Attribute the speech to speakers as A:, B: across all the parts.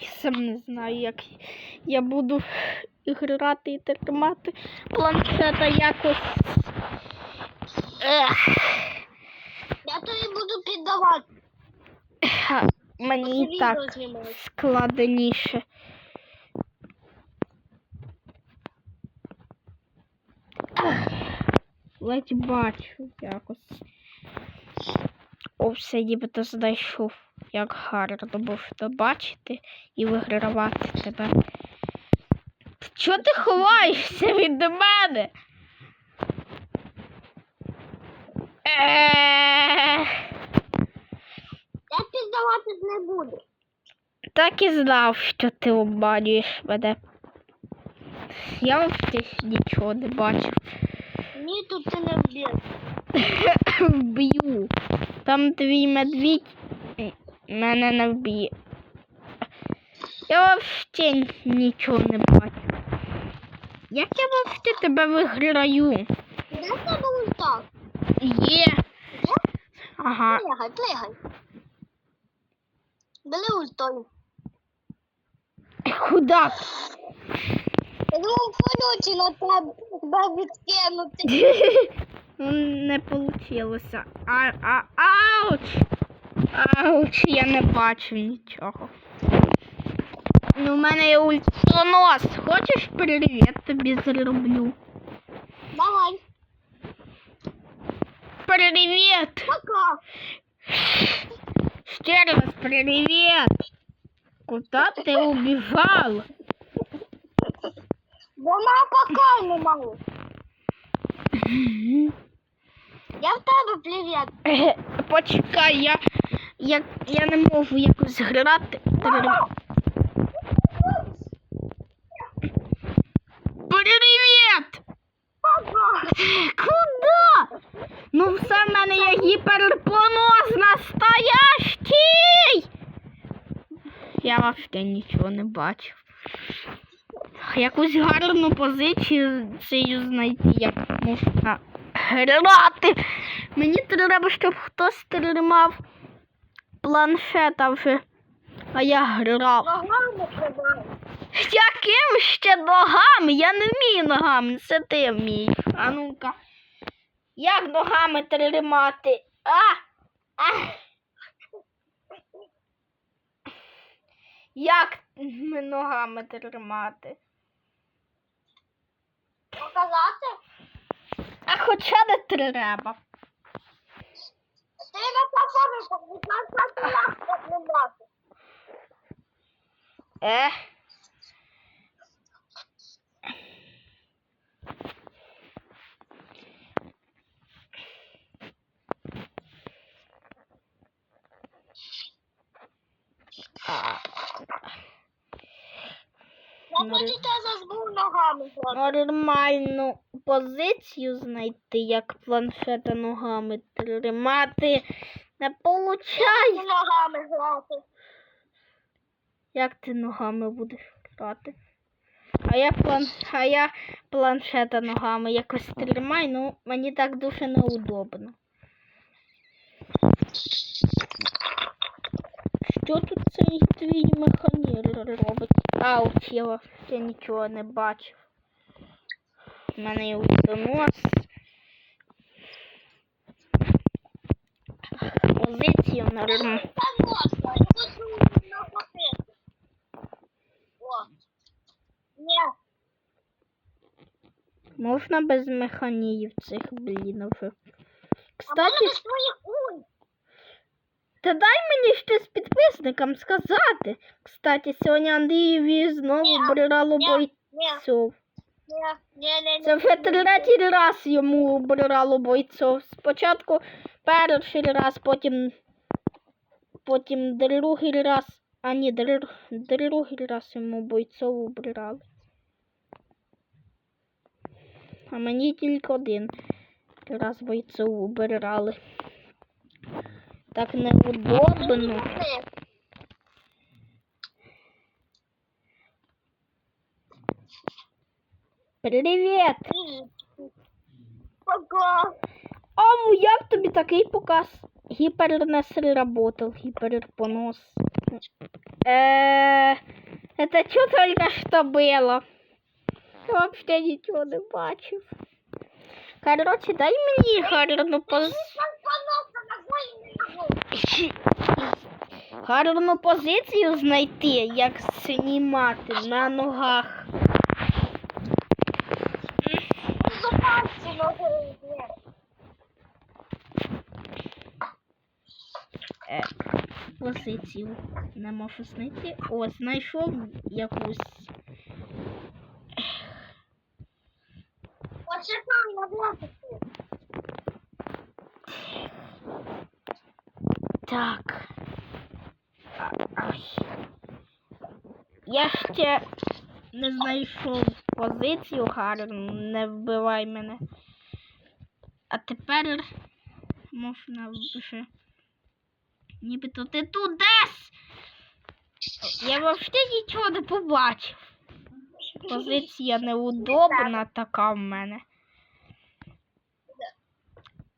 A: Я сам не знаю, як я буду грати і тримати планшета якось. Ех,
B: Я тобі буду піддавати.
A: ха, мені і так складніше. Ледь бачу якось. О, все нібито знайшов. Як гарно можна бачити і вигравати тебе. Чого ти ховаєшся від мене?
B: Я піддавати не буду.
A: Так і знав, що ти обманюєш мене. Я взагалі нічого не бачив.
B: Ні, тут ти не вб'єш.
A: Вб'ю. Там твій медвідь мене не вб'є. Я взагалі нічого не бачу. Як я взагалі тебе виграю?
B: В тебе ульта?
A: Є. Ага.
B: Плигай, плигай. Бери ультою.
A: Куда?
B: Думав, колючі на тебе, відкинути.
A: Ну, не получилося. А, а, ауч! Ауч, я не бачу нічого. Ну, в мене є ультонос. Хочеш привіт тобі зроблю?
B: Давай.
A: Привіт!
B: Пока.
A: Ще раз привіт! Куда ти убіжала?
B: Вона пока не маю. Я в тебе привіт.
A: Е, Почекай, я, я, я не можу якось грати. Привіт! Куда? Ну все в мене є гіперпонос настоящий. Я взагалі нічого не бачив. Якусь гарну позицію знайти, як можна грати. Мені треба, щоб хтось тримав планшета вже. А я грав.
B: Ногами тримай.
A: Яким ще ногами? Я не вмію ногами, це ти вмієш. А ну-ка. Як ногами тримати? А! а. Як ногами тримати?
B: Показати?
A: А хоча не треба.
B: Ти на платформі, від нас на тримати.
A: Е. А,
B: Я
A: позицію знайти, як планшета ногами тримати. Не получай.
B: ногами грати.
A: Як ти ногами будеш грати? А я план... а я планшета ногами якось тримаю, ну мені так дуже неудобно. Що тут цей твій механізм робить? Ауч, я вообще нічого не бачив. У мене є усонос. Позицію нормально.
B: Там можна,
A: без механів цих, блін, вже.
B: А в мене
A: Кстати, та дай мені щось підписникам сказати. Кстати, сьогодні Андрієві знову
B: Ні,
A: обирало
B: ні, ні, ні.
A: Це вже третій раз йому обирало бойцов. Спочатку перший раз, потім, потім другий раз. А ні, др- другий раз йому бойцов обирали. А мені тільки один раз бойцов обирали. Так неудобно. Привіт!
B: Пока.
A: А ну як тобі такий показ? Гіпер не сработав, гіперпонос. Э, это что только что было? Я вообще ничего не бачив. Короче, дай мені гарну поз...
B: Панопа ногою не ногою.
A: гарну позицію знайти, як знімати на ногах. Позицію не можу знайти. О, знайшов якусь.
B: Оце там на блоку.
A: Так. Ай. Я ще не знайшов позицію гарну, не вбивай мене. А тепер можна вже. Нібито ти тут десь. Я взагалі нічого не побачив. Позиція неудобна така в мене.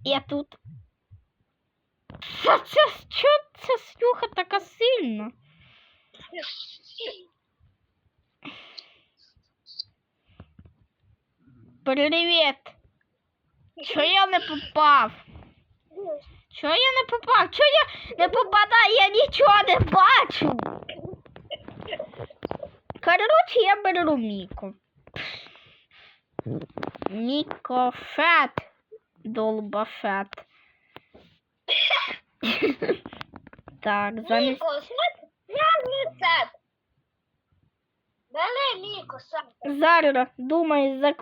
A: Я тут. Це, це, що ця слюха така сильна? Привіт! Що я не попав? Що я не попав? Що я не попадаю? Я нічого не бачу. Коротше, я беру Міку. Мікофет. Долбофет. Так, замість.
B: Міко, сет? Я. Бери Міко.
A: Зараз думаю, за...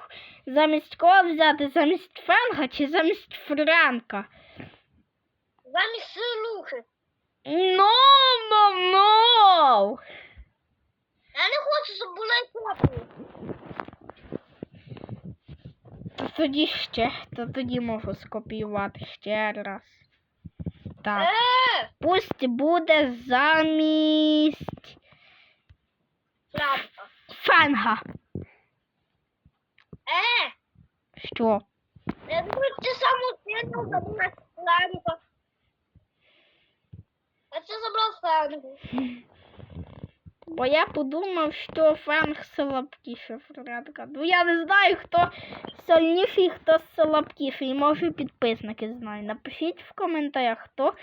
A: замість кого взяти? Замість Фенга чи замість Франка?
B: Замість силухи.
A: No, no, no!
B: Я не хочу, щоб були копії.
A: То тоді ще, то тоді можу скопіювати ще раз. Так,
B: Е,
A: пусть буде замість
B: правда.
A: Фенга.
B: Е,
A: Що?
B: не будьте самостійно забрати Франка. А це забрав Франку.
A: Бо я подумав, що Фенг слабкіше Франка. Ну я не знаю, хто сильніший, хто слабкіший. Може підписники знають. Напишіть в коментарях, хто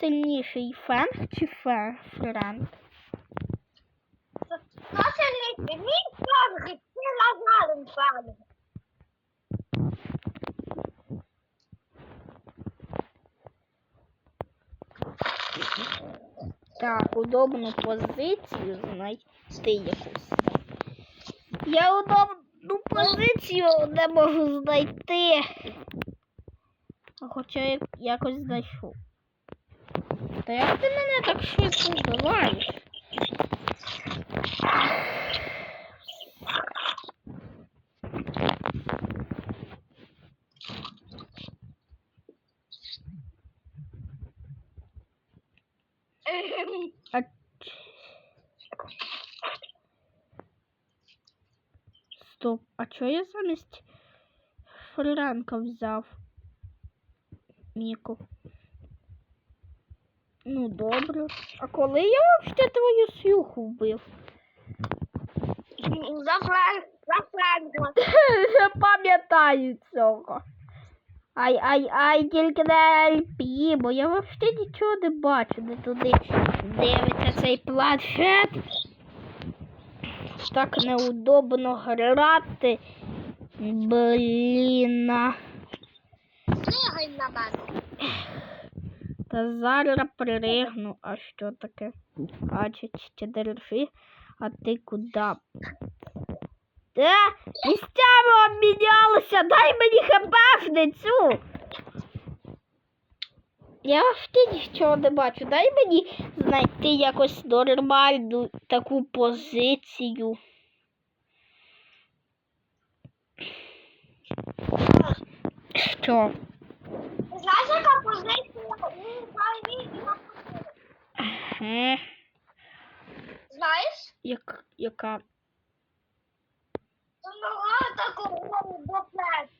A: сильніший Фенг чи Фе- Франк.
B: Наша ліки, мій Франк, це
A: Так, удобну позицію знайти якусь. Я удобну позицію не можу знайти. Хоча я якось знайшов. Та як ти мене так швидко вбиваєш? А... Стоп, а чого я замість Франка взяв? Міку. Ну, добре. А коли я взагалі твою слюху вбив?
B: За Франк, за Франка.
A: Не пам'ятаю цього. Ай, ай, ай, тільки не LP, бо я взагалі нічого не бачу, не туди дивиться цей планшет. Так неудобно грати. Блін.
B: Пригай на мене.
A: Та зараз приригну. А що таке? А чи ще держи? А ти куди? Та місцями обмінялися, дай мені хпшницю. Я ще нічого не бачу. Дай мені знайти якось нормальну таку позицію. Що?
B: Знаєш, яка позиція?
A: Е,
B: Знаєш?
A: як, яка?
B: Нога такого до плеч.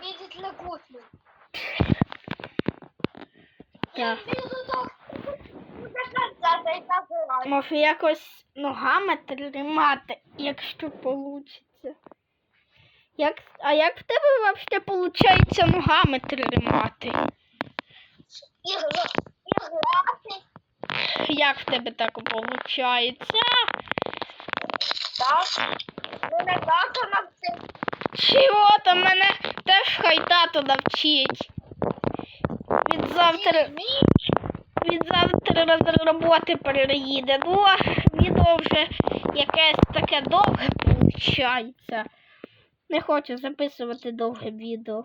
B: Видить на кухню.
A: Так. Може якось ногами тримати, якщо вийде. Як, а як в тебе взагалі виходить ногами тримати? Як в тебе так виходить?
B: Так. Мене тато навчив.
A: Чого то мене теж хай тато навчить. Від завтра, від завтра з роботи переїде. Ну, відео вже якесь таке довге виходить. Не хочу записувати довге відео.